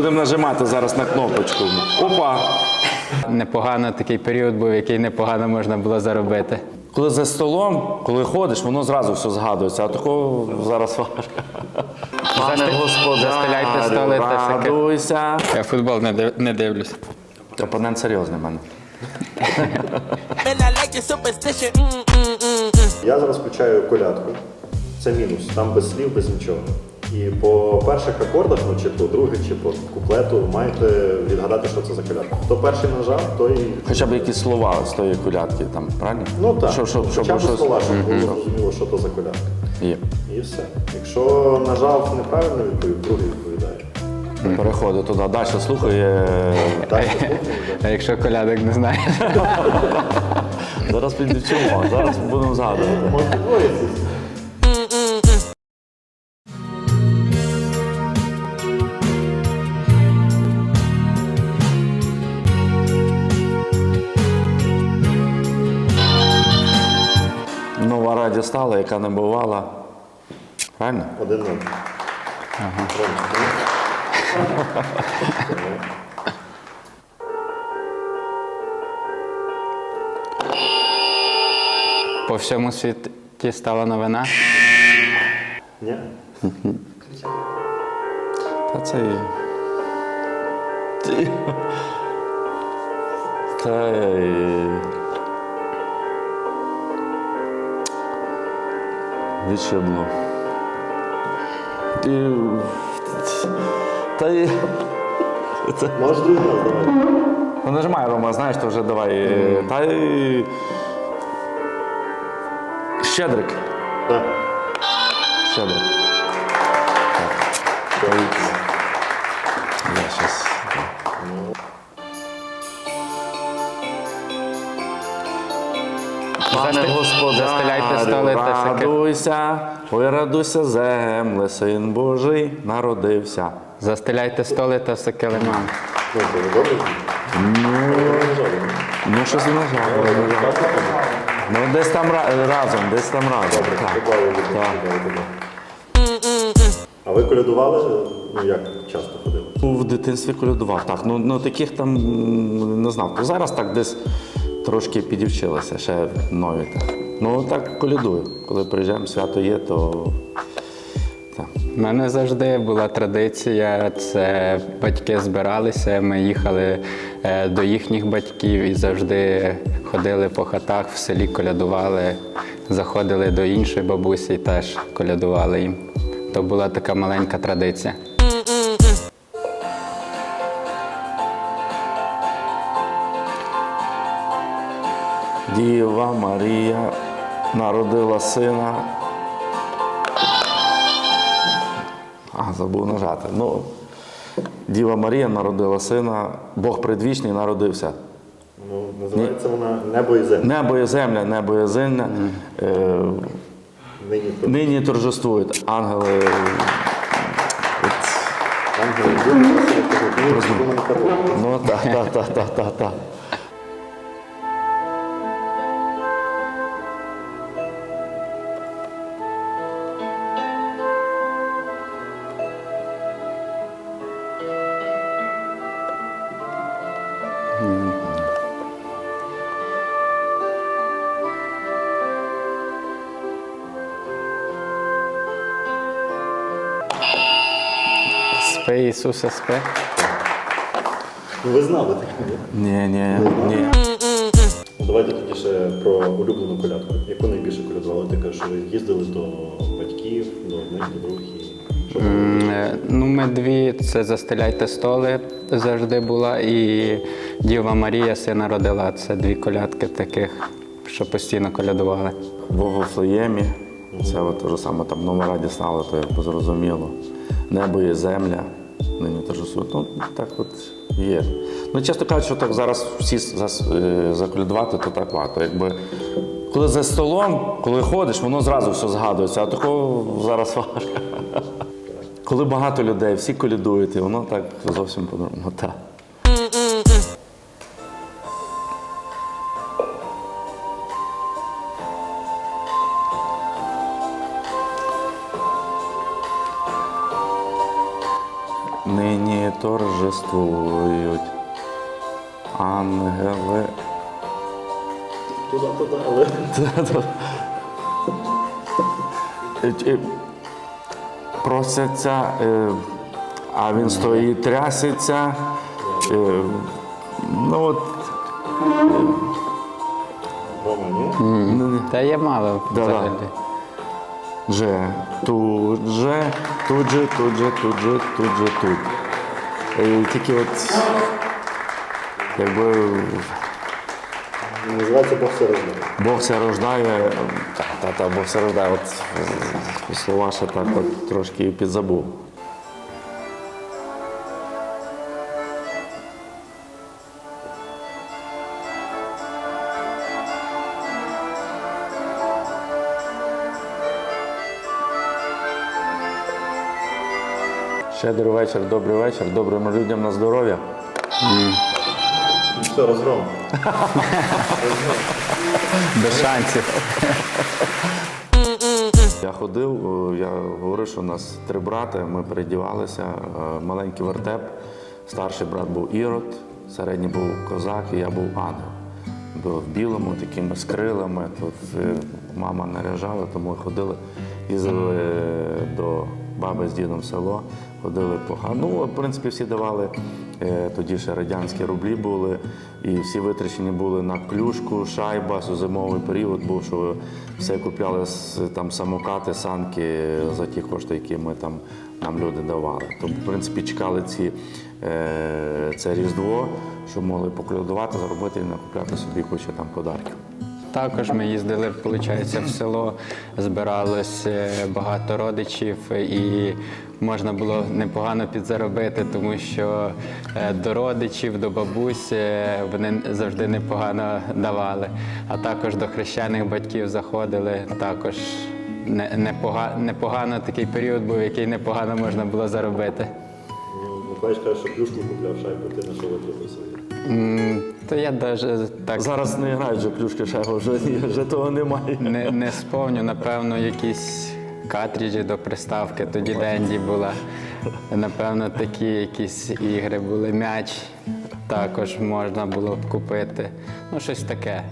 Будемо нажимати зараз на кнопочку. Опа! Непогано такий період був, який непогано можна було заробити. Коли за столом, коли ходиш, воно зразу все згадується, а такого зараз важко. Пане застеляйте столи та радуйся. Я футбол не, див- не дивлюсь. Опонент серйозний в мене. And I like your superstition. Mm-mm-mm-mm. Я зараз включаю колядку. Це мінус, там без слів, без нічого. І по перших акордах, ну чи по других, чи по куплету, маєте відгадати, що це за колядка. Хто перший нажав, той. Хоча б якісь слова з тої колядки там, правильно? Ну так, Щоб, щоб, щоб хоча б щось- слова, щоб було зрозуміло, що то за колядка. Є. І все. Якщо нажав неправильно відповідь, другий відповідає. Переходить туди. Далі слухає. А якщо колядок не знаєш? Зараз підвчимо, зараз будемо згадувати. Може, підводиться. Нова стала, яка не бувала. Правильно? Один ноль. По всьому світі стала новина. Ні? Та це. Та. Й- Відшибло. І... Та й. Це... Можеш другий раз, давай. Ну нажимай, Рома, знаєш, то вже давай. е, Та й. Щедрик. Так. Щедрик. Так. Та й- Я щас. Пане столи радуйся, ой, радуйся, земле, син Божий народився. Застеляйте столи та все килимами. Ну? Ну, щось не нажав. Ну, десь там разом, десь там разом. Так. Так. А ви колядували? Ну як часто ходили? Ну, В дитинстві колядував, так. Ну, ну таких там м, не знав. То зараз так десь трошки підівчилася, ще нові. Ну так колядую. Коли приїжджаємо, свято є, то. У мене завжди була традиція. Це батьки збиралися. Ми їхали е, до їхніх батьків і завжди ходили по хатах в селі, колядували, заходили до іншої бабусі і теж колядували їм. То була така маленька традиція. Діва Марія народила сина. А, забув нажати. Ну, Діва Марія народила сина, Бог предвічний народився. Ну, називається вона Небо і земля. Небо і земля, небо і земля. Е, Нині нині торжествують ангели. Ангели «Ну, ну, так, так, так, так, так, Спи, Ісусе, спи. Ну, ви знали таке, ні? Ні, ні, ні. Ну, Давайте тоді ще про улюблену колядку. Яку найбільше колядували? Ти кажеш, що ви їздили до батьків, до одних, до других. і Що ви М, е, Ну, ми дві це застеляйте столи завжди була, і Діва Марія сина родила. Це дві колядки таких, що постійно колядували. В Вифлеємі. Це от те ж саме там нова раді стало, то якби зрозуміло. Небо і земля. Нині торжествують. Ну, так от є. Ну, часто кажуть, що так зараз всі е, заколядувати, то так варто. Якби, коли за столом, коли ходиш, воно зразу все згадується, а такого зараз важко. Коли багато людей, всі колядують, і воно так зовсім по-другому. Нині торжествують. Ангели. Туди, туди, але. Просяться, е, а він стоїть, трясеться. Е, Ну, от, ні? Та є мало взагалі. Же, тут же, тут же, тут же, тут же, тут же, тут. І Тільки от, якби Називається Бог все рождає. Бог все рождає, та, та, та, Бог все рождає, от е, слова ще так от трошки підзабув. Щедрий вечір, добрий вечір, добрим людям на здоров'я. Все, розгром. Без шансів. Я ходив, я говорив, що у нас три брати, ми передівалися, е, маленький вертеп, старший брат був Ірод, середній був козак, і я був ангел. Був в білому, такими з крилами. Тут е, мама наряжала, тому ходили, їздили е, до баби з дідом в село, ходили по ха- Ну, в принципі, всі давали, е, тоді ще радянські рублі були, і всі витрачені були на клюшку, шайба, зимовий період був, що все купляли там самокати, санки за ті кошти, які ми там нам люди давали. Тому, в принципі, чекали ці, е, це Різдво, щоб могли поколядувати, заробити і накупляти собі кучу там подарків. Також ми їздили, виходить, в село, збиралось багато родичів, і можна було непогано підзаробити, тому що е, до родичів, до бабусь е, вони завжди непогано давали. А також до хрещених батьків заходили. Також не- непога- непогано такий період був, який непогано можна було заробити. Миколаївич каже, що плюшку купляв шайбу, ти на що виплатив собі. То я навіть так Зараз не грають вже плюшки шего, вже, вже того немає. Не, не сповню, напевно, якісь картриджі до приставки. Тоді Денді була. Напевно, такі якісь ігри були. М'яч також можна було б купити. Ну, щось таке.